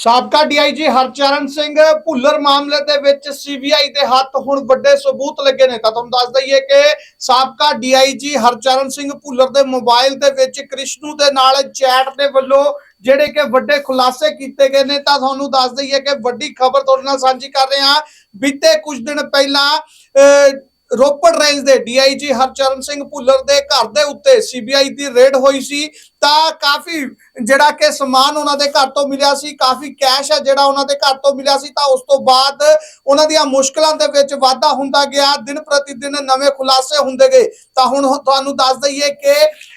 ਸਾਬਕਾ ਡੀਆਈਜੀ ਹਰਚਰਨ ਸਿੰਘ ਭੁੱਲਰ ਮਾਮਲੇ ਦੇ ਵਿੱਚ ਸੀਬੀਆਈ ਦੇ ਹੱਥ ਹੁਣ ਵੱਡੇ ਸਬੂਤ ਲੱਗੇ ਨੇ। ਤਾਂ ਤੁਹਾਨੂੰ ਦੱਸ ਦਈਏ ਕਿ ਸਾਬਕਾ ਡੀਆਈਜੀ ਹਰਚਰਨ ਸਿੰਘ ਭੁੱਲਰ ਦੇ ਮੋਬਾਈਲ ਦੇ ਵਿੱਚ ਕ੍ਰਿਸ਼ਨੂ ਦੇ ਨਾਲ ਚੈਟ ਦੇ ਵੱਲੋਂ ਜਿਹੜੇ ਕਿ ਵੱਡੇ ਖੁਲਾਸੇ ਕੀਤੇ ਗਏ ਨੇ, ਤਾਂ ਤੁਹਾਨੂੰ ਦੱਸ ਦਈਏ ਕਿ ਵੱਡੀ ਖਬਰ ਤੁਹਾਡੇ ਨਾਲ ਸਾਂਝੀ ਕਰ ਰਹੇ। ਹਾਂ ਬੀਤੇ ਕੁਝ ਦਿਨ ਪਹਿਲਾਂ ਰੋਪੜ ਰੇਂਜ ਦੇ ਡੀਆਈਜੀ ਹਰਚਰਨ ਸਿੰਘ ਭੁੱਲਰ ਦੇ ਘਰ ਦੇ ਉੱਤੇ ਸੀਬੀਆਈ ਦੀ ਰੇਡ ਹੋਈ ਸੀ, ਤਾਂ ਕਾਫੀ ਜਿਹੜਾ ਕਿ ਸਮਾਨ ਉਹਨਾਂ ਦੇ ਘਰ ਤੋਂ ਮਿਲਿਆ ਸੀ, ਕਾਫੀ ਕੈਸ਼ ਹੈ ਜਿਹੜਾ ਉਹਨਾਂ ਦੇ ਘਰ ਤੋਂ ਮਿਲਿਆ ਸੀ, ਤਾਂ ਉਸ ਤੋਂ ਬਾਅਦ ਉਹਨਾਂ ਦੀਆਂ ਮੁਸ਼ਕਲਾਂ ਦੇ ਵਿੱਚ ਵਾਧਾ ਹੁੰਦਾ ਗਿਆ, ਦਿਨ ਪ੍ਰਤੀ ਦਿਨ ਨਵੇਂ ਖੁਲਾਸੇ ਹੁੰਦੇ ਗਏ। ਤਾਂ ਹੁਣ ਤੁਹਾਨੂੰ ਦੱਸ ਦਈਏ ਕਿ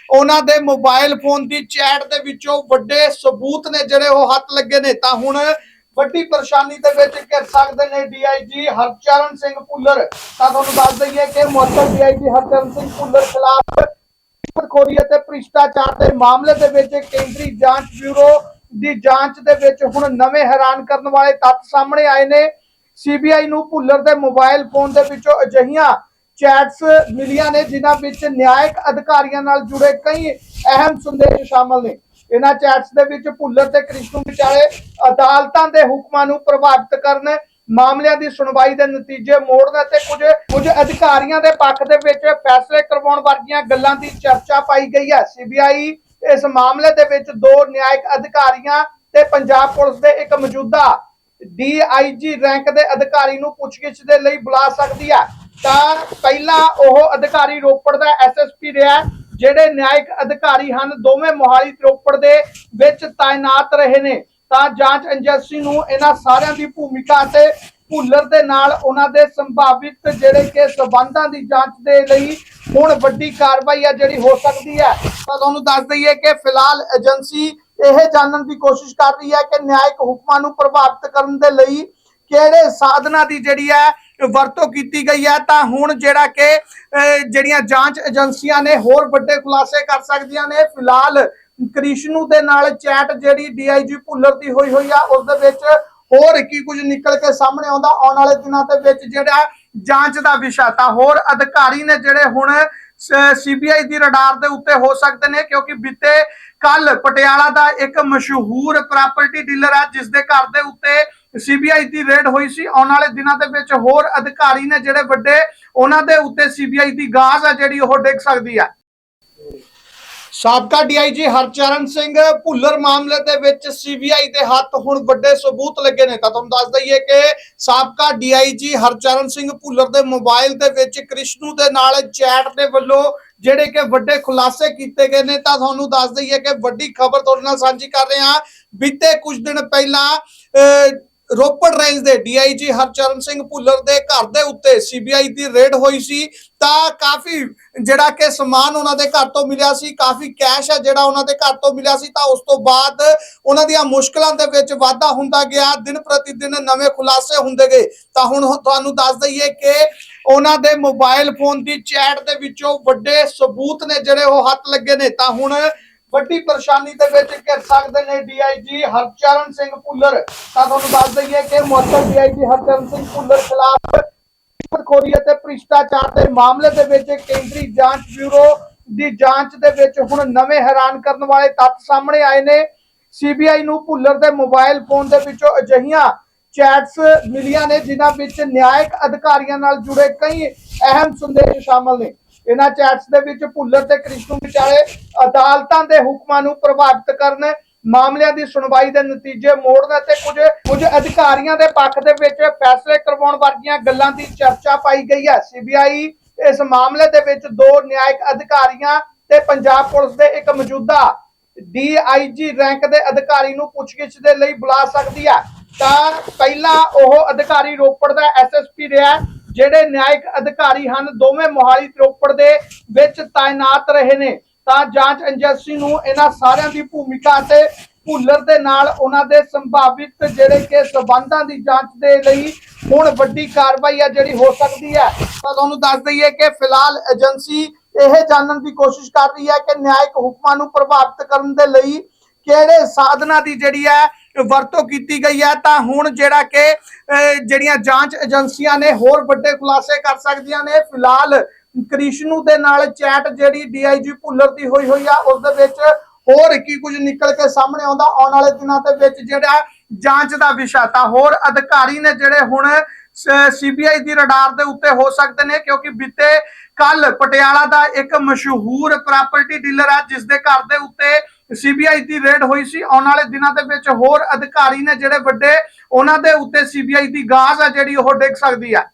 ਉਹਨਾਂ ਦੇ ਮੋਬਾਈਲ ਫੋਨ ਦੀ ਚੈਟ ਦੇ ਵਿੱਚੋਂ ਵੱਡੇ ਸਬੂਤ ਨੇ ਜਿਹੜੇ ਉਹ ਹੱਥ ਲੱਗੇ ਨੇ। ਤਾਂ ਹੁਣ ਵੱਡੀ ਪਰੇਸ਼ਾਨੀ ਦੇ ਵਿੱਚ ਘਿਰ ਸਕਦੇ ਨੇ ਡੀਆਈਜੀ ਹਰਚਰਨ ਸਿੰਘ ਭੁੱਲਰ। ਤਾਂ ਤੁਹਾਨੂੰ ਦੱਸ ਦਈਏ ਕਿ ਮੁਅੱਤਲ ਡੀਆਈਜੀ ਹਰਚਰਨ ਸਿੰਘ ਭੁੱਲਰ ਖਿਲਾਫ ਖੋਰੀ ਅਤੇ ਭ੍ਰਿਸ਼ਟਾਚਾਰ ਦੇ ਮਾਮਲੇ ਦੇ ਵਿੱਚ ਕੇਂਦਰੀ ਜਾਂਚ ਬਿਊਰੋ ਦੀ ਜਾਂਚ ਦੇ ਵਿੱਚ ਹੁਣ ਨਵੇਂ ਹੈਰਾਨ ਕਰਨ ਵਾਲੇ ਤੱਥ ਸਾਹਮਣੇ ਆਏ ਨੇ। ਸੀਬੀਆਈ ਨੂੰ ਭੁੱਲਰ ਦੇ ਮੋਬਾਈਲ ਫੋਨ ਦੇ ਵਿੱਚੋਂ ਅਜਿਹੀਆਂ ਚੈਟਸ ਮਿਲੀਆਂ ਨੇ, ਜਿਨ੍ਹਾਂ ਵਿੱਚ ਨਿਆਇਕ ਅਧਿਕਾਰੀਆਂ ਨਾਲ ਜੁੜੇ ਕਈ ਅਹਿਮ ਸੰਦੇਸ਼ ਸ਼ਾਮਲ ਨੇ। ਇਹਨਾਂ ਚੈਟਸ ਦੇ ਵਿੱਚ ਭੁੱਲਰ ਤੇ ਕ੍ਰਿਸ਼ਨੂ ਵਿਚਾਲੇ ਅਦਾਲਤਾਂ ਦੇ ਹੁਕਮਾਂ ਨੂੰ ਪ੍ਰਭਾਵਿਤ ਕਰਨ, ਮਾਮਲਿਆਂ ਦੀ ਸੁਣਵਾਈ ਦੇ ਨਤੀਜੇ ਮੋੜਨ ਅਤੇ ਕੁਝ ਕੁਝ ਅਧਿਕਾਰੀਆਂ ਦੇ ਪੱਖ ਦੇ ਵਿੱਚ ਫੈਸਲੇ ਕਰਵਾਉਣ ਵਰਗੀਆਂ ਗੱਲਾਂ ਦੀ ਚਰਚਾ ਪਾਈ ਗਈ ਹੈ। ਸੀਬੀਆਈ ਇਸ ਮਾਮਲੇ ਦੇ ਵਿੱਚ ਦੋ ਨਿਆਇਕ ਅਧਿਕਾਰੀਆਂ ਤੇ ਪੰਜਾਬ ਪੁਲਿਸ ਦੇ ਇੱਕ ਮੌਜੂਦਾ ਡੀਆਈਜੀ ਰੈਂਕ ਦੇ ਅਧਿਕਾਰੀ ਨੂੰ ਪੁੱਛਗਿੱਛ ਦੇ ਲਈ ਬੁਲਾ ਸਕਦੀ ਹੈ। ਤਾਂ ਪਹਿਲਾਂ ਉਹ ਅਧਿਕਾਰੀ ਰੋਪੜ ਦਾ ਐਸਐਸਪੀ ਰਿਹਾ ਜਿਹੜੇ ਨਿਆਇਕ ਅਧਿਕਾਰੀ ਹਨ, ਦੋਵੇਂ ਮੋਹਾਲੀ ਤੇ ਦੇ ਵਿੱਚ ਤਾਇਨਾਤ ਰਹੇ ਨੇ। ਤਾਂ ਜਾਂਚ ਏਜੰਸੀ ਨੂੰ ਇਹਨਾਂ ਸਾਰਿਆਂ ਦੀ ਭੂਮਿਕਾ ਅਤੇ ਭੁੱਲਰ ਦੇ ਨਾਲ ਉਹਨਾਂ ਦੇ ਸੰਭਾਵਿਤ ਜਿਹੜੇ ਕਿ ਸਬੰਧਾਂ ਦੀ ਜਾਂਚ ਦੇ ਲਈ ਹੁਣ ਵੱਡੀ ਕਾਰਵਾਈ ਹੈ ਜਿਹੜੀ ਹੋ ਸਕਦੀ ਹੈ। ਤਾਂ ਤੁਹਾਨੂੰ ਦੱਸ ਦਈਏ ਕਿ ਫਿਲਹਾਲ ਏਜੰਸੀ ਇਹ ਜਾਣਨ ਦੀ ਕੋਸ਼ਿਸ਼ ਕਰ ਰਹੀ ਹੈ ਕਿ ਨਿਆਇਕ ਹੁਕਮਾਂ ਨੂੰ ਪ੍ਰਭਾਵਿਤ ਕਰਨ ਦੇ ਲਈ ਕਿਹੜੇ ਸਾਧਨਾਂ ਦੀ ਜਿਹੜੀ ਹੈ ਵਰਤੋਂ ਕੀਤੀ ਗਈ ਹੈ, ਤਾਂ ਹੁਣ ਜਿਹੜਾ ਕਿ ਜਿਹੜੀਆਂ ਜਾਂਚ ਏਜੰਸੀਆਂ ਨੇ ਹੋਰ ਵੱਡੇ ਖੁਲਾਸੇ ਕਰ ਸਕਦੀਆਂ ਨੇ। ਫਿਲਹਾਲ ਕ੍ਰਿਸ਼ਨੂ ਦੇ ਨਾਲ ਚੈਟ ਜਿਹੜੀ ਡੀਆਈਜੀ ਭੁੱਲਰ ਦੀ ਹੋਈ ਹੋਈ ਆ, ਉਸ ਦੇ ਵਿੱਚ ਹੋਰ ਕੀ ਕੁਝ ਨਿਕਲ ਕੇ ਸਾਹਮਣੇ ਆਉਂਦਾ। ਆਉਣ ਵਾਲੇ ਦਿਨਾਂ ਦੇ ਵਿੱਚ ਜਿਹੜਾ ਜਾਂਚ ਦਾ ਵਿਸ਼ਾ, ਤਾਂ ਹੋਰ ਅਧਿਕਾਰੀ ਨੇ ਜਿਹੜੇ ਹੁਣ ਸੀਬੀਆਈ ਦੀ ਰਡਾਰ ਦੇ ਉੱਤੇ ਹੋ ਸਕਦੇ ਨੇ, ਕਿਉਂਕਿ ਬੀਤੇ ਕੱਲ ਪਟਿਆਲਾ ਦਾ ਇੱਕ ਮਸ਼ਹੂਰ ਪ੍ਰਾਪਰਟੀ ਡੀਲਰ ਹੈ ਜਿਸ ਦੇ ਘਰ ਦੇ ਉੱਤੇ ਸੀਬੀਆਈ ਦੀ ਰੇਡ ਹੋਈ ਸੀ। ਆਉਣ ਵਾਲੇ ਦਿਨਾਂ ਦੇ ਵਿੱਚ ਹੋਰ ਅਧਿਕਾਰੀ ਨੇ ਜਿਹੜੇ ਵੱਡੇ ਉਹਨਾਂ ਦੇ ਉੱਤੇ ਸੀਬੀਆਈ ਦੀ ਗਾਜ਼ ਹੈ ਜਿਹੜੀ ਉਹ ਡਿੱਗ ਸਕਦੀ ਹੈ ਸਾਬਕਾ ਡੀਆਈਜੀ ਹਰਚਰਨ ਸਿੰਘ ਭੁੱਲਰ ਮਾਮਲੇ ਦੇ ਵਿੱਚ ਸੀਬੀਆਈ ਦੇ ਹੱਥ ਹੁਣ ਵੱਡੇ ਸਬੂਤ ਲੱਗੇ ਨੇ। ਤਾਂ ਤੁਹਾਨੂੰ ਦੱਸ ਦਈਏ ਕਿ ਸਾਬਕਾ ਡੀਆਈਜੀ ਹਰਚਰਨ ਸਿੰਘ ਭੁੱਲਰ ਦੇ ਮੋਬਾਈਲ ਦੇ ਵਿੱਚ ਕ੍ਰਿਸ਼ਨੂ ਦੇ ਨਾਲ ਚੈਟ ਦੇ ਵੱਲੋਂ ਜਿਹੜੇ ਕਿ ਵੱਡੇ ਖੁਲਾਸੇ ਕੀਤੇ ਗਏ ਨੇ ਤਾਂ ਤੁਹਾਨੂੰ ਦੱਸ ਦਈਏ ਕਿ ਵੱਡੀ ਖਬਰ ਤੁਹਾਡੇ ਨਾਲ ਸਾਂਝੀ ਕਰ ਰਹੇ। ਹਾਂ ਬੀਤੇ ਕੁਝ ਦਿਨ ਪਹਿਲਾਂ ਅਹ, ਰੋਪੜ ਰੇਂਜ ਦੇ ਡੀਆਈਜੀ ਹਰਚਰਨ ਸਿੰਘ ਭੁੱਲਰ ਦੇ ਘਰ ਦੇ ਉੱਤੇ ਸੀਬੀਆਈ ਦੀ ਰੇਡ ਹੋਈ ਸੀ, ਤਾਂ ਕਾਫੀ ਜਿਹੜਾ ਕਿ ਸਮਾਨ ਉਹਨਾਂ ਦੇ ਘਰ ਤੋਂ ਮਿਲਿਆ ਸੀ, ਕਾਫੀ ਕੈਸ਼ ਹੈ ਜਿਹੜਾ ਉਹਨਾਂ ਦੇ ਘਰ ਤੋਂ ਮਿਲਿਆ ਸੀ, ਤਾਂ ਉਸ ਤੋਂ ਬਾਅਦ ਉਹਨਾਂ ਦੀਆਂ ਮੁਸ਼ਕਲਾਂ ਦੇ ਵਿੱਚ ਵਾਧਾ ਹੁੰਦਾ ਗਿਆ, ਦਿਨ ਪ੍ਰਤੀ ਦਿਨ ਨਵੇਂ ਖੁਲਾਸੇ ਹੁੰਦੇ ਗਏ। ਤਾਂ ਹੁਣ ਤੁਹਾਨੂੰ ਦੱਸ ਦਈਏ ਕਿ ਉਹਨਾਂ ਦੇ ਮੋਬਾਈਲ ਫੋਨ ਦੀ ਚੈਟ ਦੇ ਵਿੱਚੋਂ ਵੱਡੇ ਸਬੂਤ ਨੇ ਜਿਹੜੇ ਉਹ ਹੱਥ ਲੱਗੇ ਨੇ। ਤਾਂ ਹੁਣ ਵੱਡੀ ਪਰੇਸ਼ਾਨੀ ਦੇ ਵਿੱਚ ਘਿਰ ਸਕਦੇ ਨੇ ਡੀਆਈਜੀ ਹਰਚਰਨ ਸਿੰਘ ਭੁੱਲਰ। ਤਾਂ ਤੁਹਾਨੂੰ ਦੱਸ ਦਈਏ ਕਿ ਮੁਅੱਤਲ ਡੀਆਈਜੀ ਹਰਚਰਨ ਸਿੰਘ ਭੁੱਲਰ ਖਿਲਾਫ ਖੋਰੀ ਅਤੇ ਭ੍ਰਿਸ਼ਟਾਚਾਰ ਦੇ ਮਾਮਲੇ ਦੇ ਵਿੱਚ ਕੇਂਦਰੀ ਜਾਂਚ ਬਿਊਰੋ ਦੀ ਜਾਂਚ ਦੇ ਵਿੱਚ ਹੁਣ ਨਵੇਂ ਹੈਰਾਨ ਕਰਨ ਵਾਲੇ ਤੱਥ ਸਾਹਮਣੇ ਆਏ ਨੇ। ਸੀਬੀਆਈ ਨੂੰ ਭੁੱਲਰ ਦੇ ਮੋਬਾਈਲ ਫੋਨ ਦੇ ਵਿੱਚੋਂ ਅਜਿਹੀਆਂ ਚੈਟਸ ਮਿਲੀਆਂ ਨੇ, ਜਿਨ੍ਹਾਂ ਵਿੱਚ ਨਿਆਇਕ ਅਧਿਕਾਰੀਆਂ ਨਾਲ ਜੁੜੇ ਕਈ ਅਹਿਮ ਸੰਦੇਸ਼ ਸ਼ਾਮਲ ਨੇ। ਇਹਨਾਂ ਚੈਟਸ ਦੇ ਵਿੱਚ ਭੁੱਲਰ ਤੇ ਕ੍ਰਿਸ਼ਨੂ ਵਿਚਾਲੇ ਅਦਾਲਤਾਂ ਦੇ ਹੁਕਮਾਂ ਨੂੰ ਪ੍ਰਭਾਵਿਤ ਕਰਨ, ਮਾਮਲਿਆਂ ਦੀ ਸੁਣਵਾਈ ਦੇ ਨਤੀਜੇ ਮੋੜਨ ਅਤੇ ਕੁਝ ਕੁਝ ਅਧਿਕਾਰੀਆਂ ਦੇ ਪੱਖ ਦੇ ਵਿੱਚ ਫੈਸਲੇ ਕਰਵਾਉਣ ਵਰਗੀਆਂ ਗੱਲਾਂ ਦੀ ਚਰਚਾ ਪਾਈ ਗਈ ਹੈ। ਸੀਬੀਆਈ ਇਸ ਮਾਮਲੇ ਦੇ ਵਿੱਚ ਦੋ ਨਿਆਇਕ ਅਧਿਕਾਰੀਆਂ ਤੇ ਪੰਜਾਬ ਪੁਲਿਸ ਦੇ ਇੱਕ ਮੌਜੂਦਾ ਡੀਆਈਜੀ ਰੈਂਕ ਦੇ ਅਧਿਕਾਰੀ ਨੂੰ ਪੁੱਛਗਿੱਛ ਦੇ ਲਈ ਬੁਲਾ ਸਕਦੀ ਹੈ। ਤਾਂ ਪਹਿਲਾਂ ਉਹ ਅਧਿਕਾਰੀ ਰੋਪੜ ਦਾ ਐਸਐਸਪੀ ਰਿਹਾ ਜਿਹੜੇ ਨਿਆਇਕ ਅਧਿਕਾਰੀ ਹਨ, ਦੋਵੇਂ ਮੋਹਾਲੀ ਤੇ ਰੋਪੜ ਦੇ ਵਿੱਚ ਤਾਇਨਾਤ ਰਹੇ ਨੇ। ਤਾਂ ਜਾਂਚ ਏਜੰਸੀ ਨੂੰ ਇਹਨਾਂ ਸਾਰਿਆਂ ਦੀ ਭੂਮਿਕਾ ਅਤੇ ਭੁੱਲਰ ਦੇ ਨਾਲ ਉਹਨਾਂ ਦੇ ਸੰਭਾਵਿਤ ਜਿਹੜੇ ਕਿ ਸਬੰਧਾਂ ਦੀ ਜਾਂਚ ਦੇ ਲਈ ਹੁਣ ਵੱਡੀ ਕਾਰਵਾਈ ਹੈ ਜਿਹੜੀ ਹੋ ਸਕਦੀ ਹੈ। ਤਾਂ ਤੁਹਾਨੂੰ ਦੱਸ ਦਈਏ ਕਿ ਫਿਲਹਾਲ ਏਜੰਸੀ ਇਹ ਜਾਣਨ ਦੀ ਕੋਸ਼ਿਸ਼ ਕਰ ਰਹੀ ਹੈ ਕਿ ਨਿਆਇਕ ਹੁਕਮਾਂ ਨੂੰ ਪ੍ਰਭਾਵਿਤ ਕਰਨ ਦੇ ਲਈ ਕਿਹੜੇ ਸਾਧਨਾਂ ਦੀ ਜਿਹੜੀ ਹੈ ਵਰਤੋਂ ਕੀਤੀ ਗਈ ਹੈ, ਤਾਂ ਹੁਣ ਜਿਹੜਾ ਕਿ ਜਿਹੜੀਆਂ ਜਾਂਚ ਏਜੰਸੀਆਂ ਨੇ ਹੋਰ ਵੱਡੇ ਖੁਲਾਸੇ ਕਰ ਸਕਦੀਆਂ ਨੇ। ਫਿਲਹਾਲ ਕ੍ਰਿਸ਼ਨੂ ਦੇ ਨਾਲ ਚੈਟ ਜਿਹੜੀ ਡੀਆਈਜੀ ਭੁੱਲਰ ਦੀ ਹੋਈ ਹੋਈ ਆ, ਉਸ ਦੇ ਵਿੱਚ ਹੋਰ ਕੀ ਕੁਝ ਨਿਕਲ ਕੇ ਸਾਹਮਣੇ ਆਉਂਦਾ। ਆਉਣ ਵਾਲੇ ਦਿਨਾਂ ਦੇ ਵਿੱਚ ਜਿਹੜਾ ਜਾਂਚ ਦਾ ਵਿਸ਼ਾ, ਤਾਂ ਹੋਰ ਅਧਿਕਾਰੀ ਨੇ ਜਿਹੜੇ ਹੁਣ ਸੀਬੀਆਈ ਦੀ ਰਡਾਰ ਦੇ ਉੱਤੇ ਹੋ ਸਕਦੇ ਨੇ, ਕਿਉਂਕਿ ਬੀਤੇ ਕੱਲ ਪਟਿਆਲਾ ਦਾ ਇੱਕ ਮਸ਼ਹੂਰ ਪ੍ਰਾਪਰਟੀ ਡੀਲਰ ਹੈ ਜਿਸ ਦੇ ਘਰ ਦੇ ਉੱਤੇ ਸੀਬੀਆਈ ਦੀ ਰੇਡ ਹੋਈ ਸੀ। ਆਉਣ ਵਾਲੇ ਦਿਨਾਂ ਦੇ ਵਿੱਚ ਹੋਰ ਅਧਿਕਾਰੀ ਨੇ ਜਿਹੜੇ ਵੱਡੇ, ਉਹਨਾਂ ਦੇ ਉੱਤੇ ਸੀਬੀਆਈ ਦੀ ਗਾਜ਼ ਆ ਜਿਹੜੀ ਉਹ ਡਿੱਗ ਸਕਦੀ ਹੈ